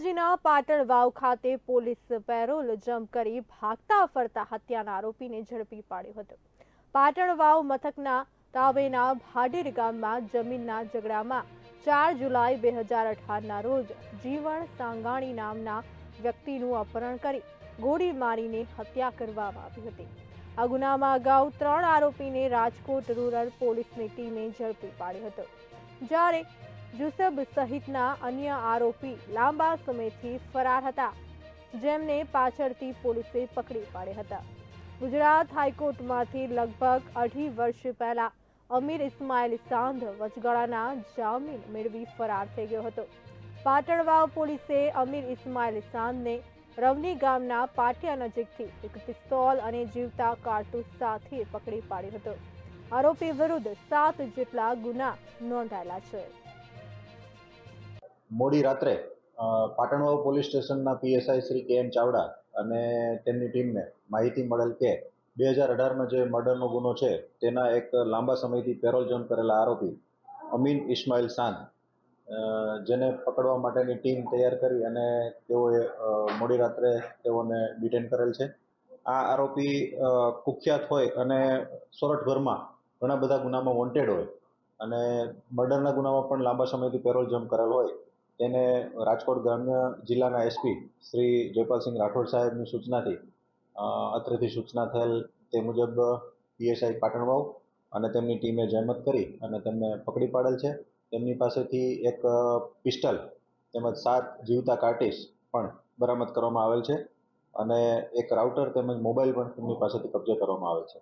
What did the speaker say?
ધોરાજીના પાટણ વાવ ખાતે police parole jump કરી ભાગતા ફરતા હત્યાના આરોપીને ઝડપી પાડ્યો હતો. પાટણ વાવ મથકના તાવેના ભાડેર ગામમાં જમીનના ઝઘડામાં ચાર જુલાઈ બે હજાર અઢારના રોજ જીવણ સાંગાણી નામના વ્યક્તિનું અપહરણ કરી ગોળી મારીને હત્યા કરવામાં આવી હતી. આ ગુનામાં અગાઉ ત્રણ આરોપીને રાજકોટ રૂરલ પોલીસની ટીમે ઝડપી પાડ્યો હતો. જ્યારે જુસબ સહિતના અન્ય આરોપી લાંબા સમયથી ફરાર હતા, જેમને પાછળથી પોલીસે પકડી પાડ્યા હતા. ગુજરાત હાઈકોર્ટમાંથી લગભગ અઢી વર્ષ પહેલા અમીર ઇસ્માઇલ સાંધ વચગાળાના જામીન મેળવી ફરાર થઈ ગયો હતો. પાટણવાવ પોલીસે અમીર ઇસ્માઇલ સાંધને રવની ગામના પાટિયા નજીકથી એક પિસ્તોલ અને જીવતા કારતૂસ સાથે પકડી પાડ્યો હતો. આરોપી વિરુદ્ધ સાત જેટલા ગુના નોંધાયેલા છે. મોડી રાત્રે પાટણવાવ પોલીસ સ્ટેશનના PSI Shri K M Chavda અને તેમની ટીમને માહિતી મળેલ કે બે હજાર અઢારમાં જે મર્ડરનો ગુનો છે, તેના એક લાંબા સમયથી પેરોલ જોન કરેલા આરોપી અમીન ઇસ્માઇલ સાંદ જેને પકડવા માટેની ટીમ તૈયાર કરી અને તેઓએ મોડી રાત્રે તેઓને ડિટેન કરેલ છે. આ આરોપી કુખ્યાત હોય અને સોરઠભરમાં ઘણા બધા ગુનામાં વોન્ટેડ હોય અને મર્ડરના ગુનામાં પણ લાંબા સમયથી પેરોલ જમ્પ કરેલ હોય તેને રાજકોટ ગ્રામ્ય જિલ્લાના એસપી શ્રી જયપાલસિંહ રાઠોડ સાહેબની સૂચનાથી અત્રેથી સૂચના થયેલ તે મુજબ પીએસઆઈ પાટણવાવ અને તેમની ટીમે જહેમત કરી અને તેમને પકડી પાડેલ છે. તેમની પાસેથી એક પિસ્ટલ તેમજ સાત જીવતા કાર્ટિસ પણ બરામદ કરવામાં આવેલ છે અને એક રાઉટર તેમજ મોબાઈલ પણ તેમની પાસેથી કબજે કરવામાં આવેલ છે.